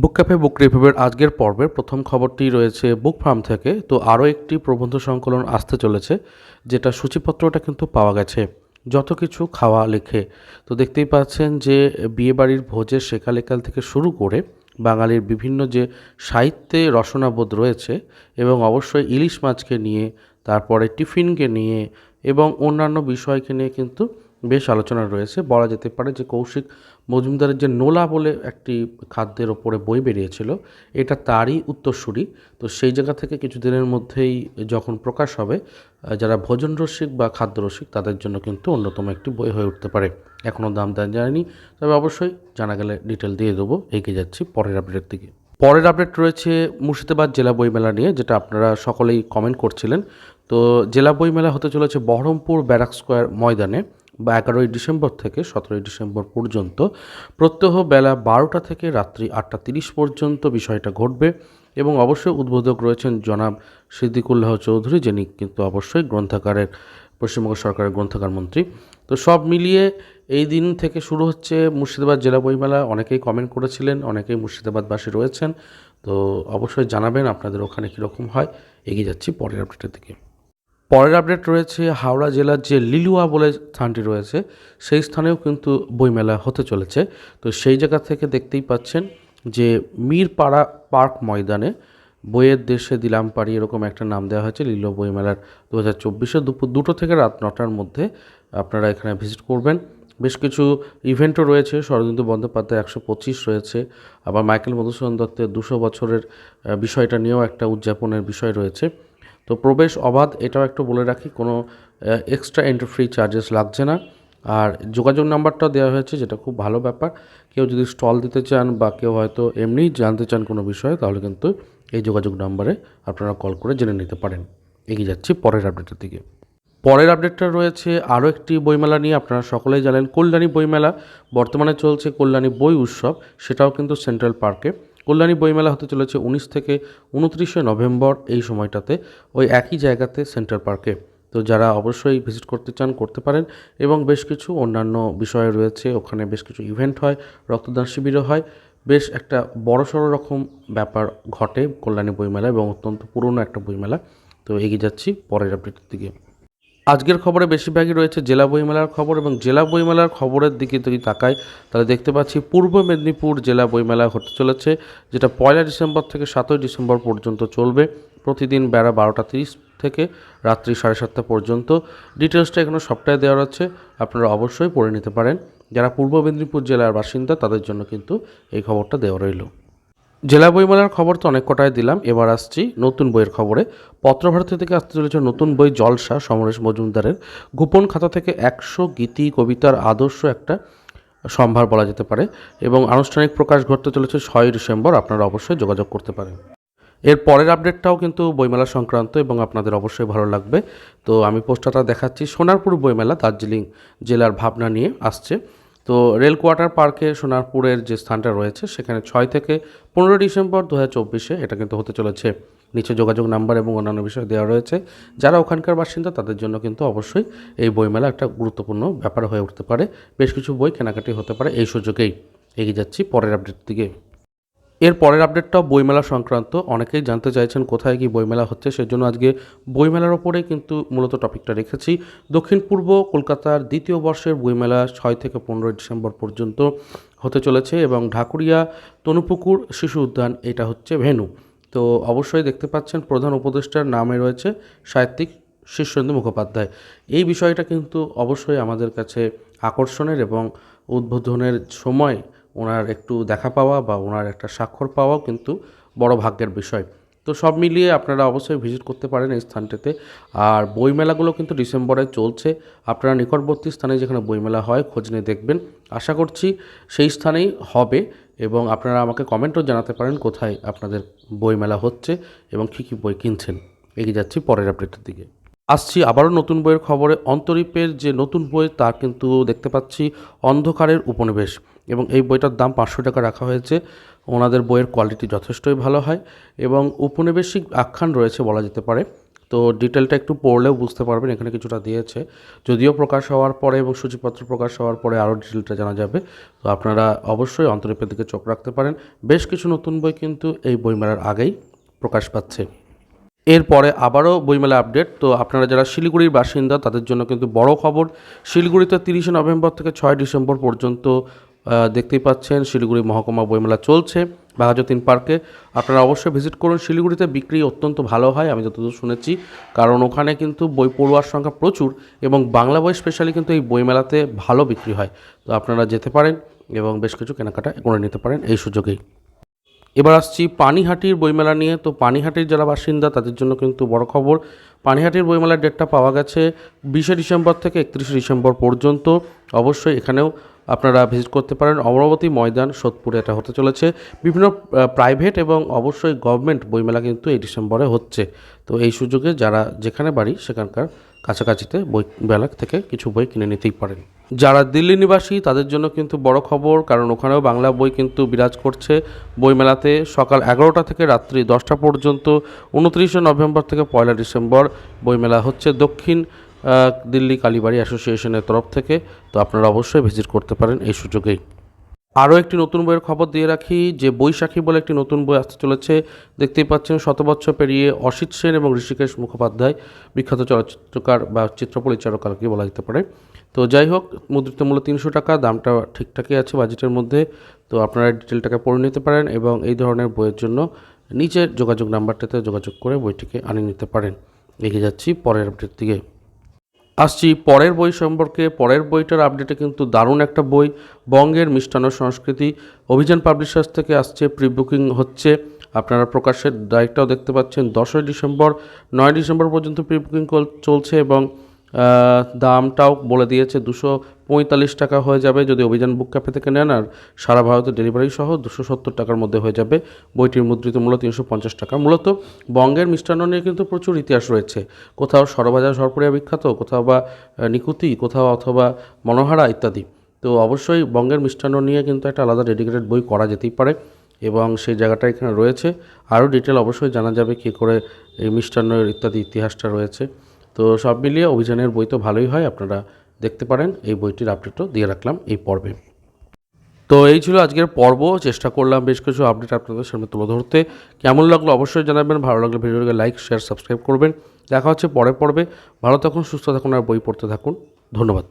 বুক cafe বুক রিভিউয়ের আজকের পর্বের প্রথম খবরটি রয়েছে বুক ফার্ম থেকে। তো আরও একটি প্রবন্ধ সংকলন আসতে চলেছে, যেটা সূচিপত্রটা কিন্তু পাওয়া গেছে। যত কিছু খাওয়া, লেখে। তো দেখতেই পাচ্ছেন যে বিয়েবাড়ির ভোজের শেখালেখাল থেকে শুরু করে বাঙালির বিভিন্ন যে সাহিত্যে রসনাবোধ রয়েছে এবং অবশ্যই ইলিশ মাছকে নিয়ে, তারপরে টিফিনকে নিয়ে এবং অন্যান্য বিষয়কে নিয়ে কিন্তু বেশ আলোচনা রয়েছে। বলা যেতে পারে যে কৌশিক মজুমদারের যে নোলা বলে একটি খাদ্যের ওপরে বই বেরিয়েছিল, এটা তারই উত্তরসূরি। তো সেই জায়গা থেকে কিছুদিনের মধ্যেই যখন প্রকাশ হবে, যারা ভোজন রসিক বা খাদ্য রসিক তাদের জন্য কিন্তু অন্যতম একটি বই হয়ে উঠতে পারে। এখনও দাম দেন জানায়নি তবে অবশ্যই জানা গেলে ডিটেল দিয়ে দেবো। এগিয়ে যাচ্ছি পরের আপডেটের দিকে। পরের আপডেট রয়েছে মুর্শিদাবাদ জেলা বইমেলা নিয়ে, যেটা আপনারা সকলেই কমেন্ট করছিলেন। তো জেলা বইমেলা হতে চলেছে বহরমপুর ব্যারাক স্কোয়ার ময়দানে। বা এগারোই ডিসেম্বর থেকে সতেরোই ডিসেম্বর পর্যন্ত প্রত্যহ বেলা বারোটা থেকে রাত্রি আটটা তিরিশ পর্যন্ত বিষয়টা ঘটবে এবং অবশ্যই উদ্বোধক রয়েছেন জনাব সিদ্দিকুল্লাহ চৌধুরী, যিনি কিন্তু অবশ্যই গ্রন্থাগারের, পশ্চিমবঙ্গ সরকারের গ্রন্থাগার মন্ত্রী। তো সব মিলিয়ে এই দিন থেকে শুরু হচ্ছে মুর্শিদাবাদ জেলা বইমেলা। অনেকেই কমেন্ট করেছিলেন, অনেকেই মুর্শিদাবাদবাসী রয়েছেন। তো অবশ্যই জানাবেন আপনাদের ওখানে কীরকম হয়। এগিয়ে যাচ্ছি পরের আপডেটের দিকে। পরের আপডেট রয়েছে হাওড়া জেলার যে লিলুয়া বলে স্থানটি রয়েছে, সেই স্থানেও কিন্তু বইমেলা হতে চলেছে। তো সেই জায়গা থেকে দেখতেই পাচ্ছেন যে মিরপাড়া পার্ক ময়দানে বইয়ের দেশে দিলাম পারি এরকম একটা নাম দেওয়া হয়েছে লিলো বইমেলার দু হাজার চব্বিশে দুপুর দুটো থেকে রাত নটার মধ্যে আপনারা এখানে ভিজিট করবেন। বেশ কিছু ইভেন্টও রয়েছে, শরদিন্দু বন্দ্যোপাধ্যায় একশো পঁচিশ রয়েছে, আবার মাইকেল মধুসূদন দত্তের দুশো বছরের বিষয়টা নিয়েও একটা উদযাপনের বিষয় রয়েছে। তো প্রবেশ অবাধ এটাও একটু বলে রাখি, কোনো এক্সট্রা এন্ট্রি ফ্রি চার্জেস লাগছে না। আর যোগাযোগ নাম্বারটাও দেওয়া হয়েছে, যেটা খুব ভালো ব্যাপার। কেউ যদি স্টল দিতে চান বা কেউ হয়তো এমনিই জানতে চান কোনো বিষয়ে, তাহলে কিন্তু এই যোগাযোগ নাম্বারে আপনারা কল করে জেনে নিতে পারেন। এগিয়ে যাচ্ছি পরের আপডেটের দিকে। পরের আপডেটটা রয়েছে আরও একটি বইমেলা নিয়ে, আপনারা সকলেই জানেন কল্যাণী বইমেলা। বর্তমানে চলছে কল্যাণী বই উৎসব, সেটাও কিন্তু সেন্ট্রাল পার্কে কল্যাণী বইমেলা হতে চলেছে উনিশ থেকে উনত্রিশে নভেম্বর এই সময়টাতে ওই একই জায়গাতে সেন্টার পার্কে। তো যারা অবশ্যই ভিজিট করতে চান, করতে পারেন এবং বেশ কিছু অন্যান্য বিষয় রয়েছে, ওখানে বেশ কিছু ইভেন্ট হয়, রক্তদান শিবিরও হয়। বেশ একটা বড়সড় রকম ব্যাপার ঘটে কল্যাণী বইমেলা এবং অত্যন্ত পুরনো একটা বইমেলা। তো এগিয়ে যাচ্ছি পরের আপডেটের দিকে। আজকের খবরে বেশিরভাগই রয়েছে জেলা বইমেলার খবর এবং জেলা বইমেলার খবরের দিকে যদি তাকাই, তাহলে দেখতে পাচ্ছি পূর্ব মেদিনীপুর জেলা বইমেলা হতে চলেছে, যেটা পয়লা ডিসেম্বর থেকে সাতই ডিসেম্বর পর্যন্ত চলবে। প্রতিদিন বেড়া বারোটা তিরিশ থেকে রাত্রি সাড়ে সাতটা পর্যন্ত। ডিটেলসটা এখানে সবটাই দেওয়া আছে আপনারা অবশ্যই পড়ে নিতে পারেন। যারা পূর্ব মেদিনীপুর জেলার বাসিন্দা, তাদের জন্য কিন্তু এই খবরটা দেওয়া রইল। জেলা বইমেলার খবর তো অনেক কটাই দিলাম, এবার আসছি নতুন বইয়ের খবরে। পত্রভারতী থেকে আসতে চলেছে নতুন বই জলসা, সমরেশ মজুমদারের। গোপন খাতা থেকে একশো গীতি, কবিতার আদর্শ একটা সম্ভার বলা যেতে পারে এবং আনুষ্ঠানিক প্রকাশ ঘটতে চলেছে ছয়ই ডিসেম্বর, আপনারা অবশ্যই যোগাযোগ করতে পারেন। এর পরের আপডেটটাও কিন্তু বইমেলা সংক্রান্ত এবং আপনাদের অবশ্যই ভালো লাগবে। তো আমি পোস্টারটা দেখাচ্ছি, সোনারপুর বইমেলা দার্জিলিং জেলার ভাবনা নিয়ে আসছে। তো রেল কোয়ার্টার পার্কে সোনারপুরের যে স্থানটা রয়েছে, সেখানে ছয় থেকে পনেরো ডিসেম্বর দু চব্বিশে এটা কিন্তু হতে চলেছে। নিচে যোগাযোগ নাম্বার এবং অন্যান্য বিষয় দেওয়া রয়েছে। যারা ওখানকার বাসিন্দা, তাদের জন্য কিন্তু অবশ্যই এই বইমেলা একটা গুরুত্বপূর্ণ ব্যাপার হয়ে উঠতে পারে। বেশ কিছু বই কেনাকাটি হতে পারে এই সুযোগেই। এগিয়ে যাচ্ছি পরের আপডেট দিকে। এর পরের আপডেটটাও বইমেলা সংক্রান্ত। অনেকেই জানতে চাইছেন কোথায় কি বইমেলা হচ্ছে, সেজন্য আজকে বইমেলার ওপরে কিন্তু মূলত টপিকটা রেখেছি। দক্ষিণ পূর্ব কলকাতার দ্বিতীয় বর্ষের বইমেলা ছয় থেকে পনেরোই ডিসেম্বর পর্যন্ত হতে চলেছে এবং ঢাকুরিয়া তনুপুকুর শিশু উদ্যান, এটা হচ্ছে ভেন্যু। তো অবশ্যই দেখতে পাচ্ছেন প্রধান উপদেষ্টার নামে রয়েছে সাহিত্যিক শীর্ষেন্দু মুখোপাধ্যায়। এই বিষয়টা কিন্তু অবশ্যই আমাদের কাছে আকর্ষণের এবং উদ্বোধনের সময় ওনার একটু দেখা পাওয়া বা ওনার একটা স্বাক্ষর পাওয়াও কিন্তু বড় ভাগ্যের বিষয়। তো সব মিলিয়ে আপনারা অবশ্যই ভিজিট করতে পারেন এই স্থানটিতে। আর বইমেলাগুলো কিন্তু ডিসেম্বরে চলছে। আপনারা নিকটবর্তী স্থানে যেখানে বইমেলা হয় খোঁজ নিয়ে দেখবেন। আশা করছি সেই স্থানেই হবে এবং আপনারা আমাকে কমেন্টও জানাতে পারেন কোথায় আপনাদের বইমেলা হচ্ছে এবং কী কী বই কিনছেন। এগিয়ে যাচ্ছি পরের আপডেটের দিকে। আসছি আবারও নতুন বইয়ের খবরে। অন্তরীপের যে নতুন বই, তা কিন্তু দেখতে পাচ্ছি অন্ধকারের উপনিবেশ এবং এই বইটার দাম পাঁচশো টাকা রাখা হয়েছে। ওনাদের বইয়ের কোয়ালিটি যথেষ্টই ভালো হয় এবং উপনিবেশিক আখ্যান রয়েছে বলা যেতে পারে। তো ডিটেলটা একটু পড়লেও বুঝতে পারবেন, এখানে কিছুটা দিয়েছে। যদিও প্রকাশ হওয়ার পরে এবং সূচিপত্র প্রকাশ হওয়ার পরে আরও ডিটেলটা জানা যাবে। তো আপনারা অবশ্যই অন্তরীপের দিকে চোখ রাখতে পারেন। বেশ কিছু নতুন বই কিন্তু এই বইমেলার আগেই প্রকাশ পাচ্ছে। এরপরে আবারও বইমেলা আপডেট। তো আপনারা যারা শিলিগুড়ির বাসিন্দা, তাদের জন্য কিন্তু বড় খবর, শিলিগুড়িতে তিরিশে নভেম্বর থেকে ছয় ডিসেম্বর পর্যন্ত দেখতেই পাচ্ছেন শিলিগুড়ি মহকুমা বইমেলা চলছে বাঘাযতীন পার্কে। আপনারা অবশ্যই ভিজিট করুন। শিলিগুড়িতে বিক্রি অত্যন্ত ভালো হয়, আমি যতদূর শুনেছি। কারণ ওখানে কিন্তু বই পড়ুয়ার সংখ্যা প্রচুর এবং বাংলা বই স্পেশালি কিন্তু এই বইমেলাতে ভালো বিক্রি হয়। তো আপনারা যেতে পারেন এবং বেশ কিছু কেনাকাটা করে নিতে পারেন এই সুযোগেই। এবার আসছি পানিহাটির বইমেলা নিয়ে। তো পানিহাটির যারা বাসিন্দা, তাদের জন্য কিন্তু বড় খবর। পানিহাটির বইমেলার ডেটটা পাওয়া গেছে বিশে ডিসেম্বর থেকে একত্রিশে ডিসেম্বর পর্যন্ত। অবশ্যই এখানেও আপনারা ভিজিট করতে পারেন। অমরাবতী ময়দান, সোদপুরে এটা হতে চলেছে। বিভিন্ন প্রাইভেট এবং অবশ্যই গভর্নমেন্ট বইমেলা কিন্তু এই ডিসেম্বরে হচ্ছে। তো এই সুযোগে যারা যেখানে বাড়ি, সেখানকার কাছাকাছিতে বই মেলা থেকে কিছু বই কিনে নিতেই পারেন। যারা দিল্লি নিবাসী, তাদের জন্য কিন্তু বড় খবর, কারণ ওখানেও বাংলা বই কিন্তু বিরাজ করছে। বইমেলাতে সকাল এগারোটা থেকে রাত্রি দশটা পর্যন্ত, উনত্রিশে নভেম্বর থেকে পয়লা ডিসেম্বর বইমেলা হচ্ছে দক্ষিণ দিল্লি কালীবাড়ি অ্যাসোসিয়েশনের তরফ থেকে। তো আপনারা অবশ্যই ভিজিট করতে পারেন এই সুযোগেই। আরও একটি নতুন বইয়ের খবর দিয়ে রাখি, যে বৈশাখী বলে একটি নতুন বই আসতে চলেছে। দেখতেই পাচ্ছেন শত বছর পেরিয়ে অসিত সেন এবং ঋষিকেশ মুখোপাধ্যায়, বিখ্যাত চলচ্চিত্রকার বা চিত্র পরিচালক আর কি বলা যেতে পারে। তো যাই হোক, মুদ্রিত মূল্য তিনশো টাকা, দামটা ঠিকঠাকই আছে বাজেটের মধ্যে। তো আপনারা ডিটেলটাকে পড়ে নিতে পারেন এবং এই ধরনের বইয়ের জন্য নিচের যোগাযোগ নাম্বারটাতে যোগাযোগ করে বইটিকে আনিয়ে নিতে পারেন। এগিয়ে যাচ্ছি পরের আপডেট দিকে। আসছি পরের বই সম্পর্কে। পরের বইটার আপডেটে কিন্তু দারুণ একটা বই, বঙ্গের মিষ্টান্ন সংস্কৃতি। অভিযান পাবলিশার্স থেকে আসছে প্রি বুকিং হচ্ছে। আপনারা প্রকাশের ডাইরেক্টটাও দেখতে পাচ্ছেন। দশই ডিসেম্বর, নয় ডিসেম্বর পর্যন্ত প্রি বুকিং চলছে এবং দামটাও বলে দিয়েছে, দুশো পঁয়তাল্লিশ টাকা হয়ে যাবে যদি অভিযান বুক ক্যাফে থেকে নেন, আর সারা ভারতে ডেলিভারি সহ দুশো সত্তর টাকার মধ্যে হয়ে যাবে। বইটির মুদ্রিত মূল্য তিনশো পঞ্চাশ টাকা। মূলত বঙ্গের মিষ্টান্ন নিয়ে কিন্তু প্রচুর ইতিহাস রয়েছে। কোথাও সরবাজার সরপুরিয়া বিখ্যাত, কোথাও বা নিকুতি, কোথাও অথবা মনোহারা ইত্যাদি। তো অবশ্যই বঙ্গের মিষ্টান্ন নিয়ে কিন্তু একটা আলাদা ডেডিকেটেড বই করা যেতেই পারে এবং সেই জায়গাটা এখানে রয়েছে। আরও ডিটেল অবশ্যই জানা যাবে কী করে এই মিষ্টান্নের ইত্যাদি ইতিহাসটা রয়েছে। তো সব মিলিয়ে অভিযানের বই তো ভালোই হয়, আপনারা দেখতে পারেন। এই বইটির আপডেটও দিয়ে রাখলাম এই পর্বে। তো এই ছিল আজকের পর্ব, চেষ্টা করলাম বেশ কিছু আপডেট আপনাদের সামনে তুলে ধরতে। কেমন লাগল অবশ্যই জানাবেন, ভালো লাগলে ভিডিওটিকে লাইক শেয়ার সাবস্ক্রাইব করবেন। দেখা হচ্ছে পরের পর্বে। ভালো থাকুন, সুস্থ থাকুন আর বই পড়তে থাকুন। ধন্যবাদ।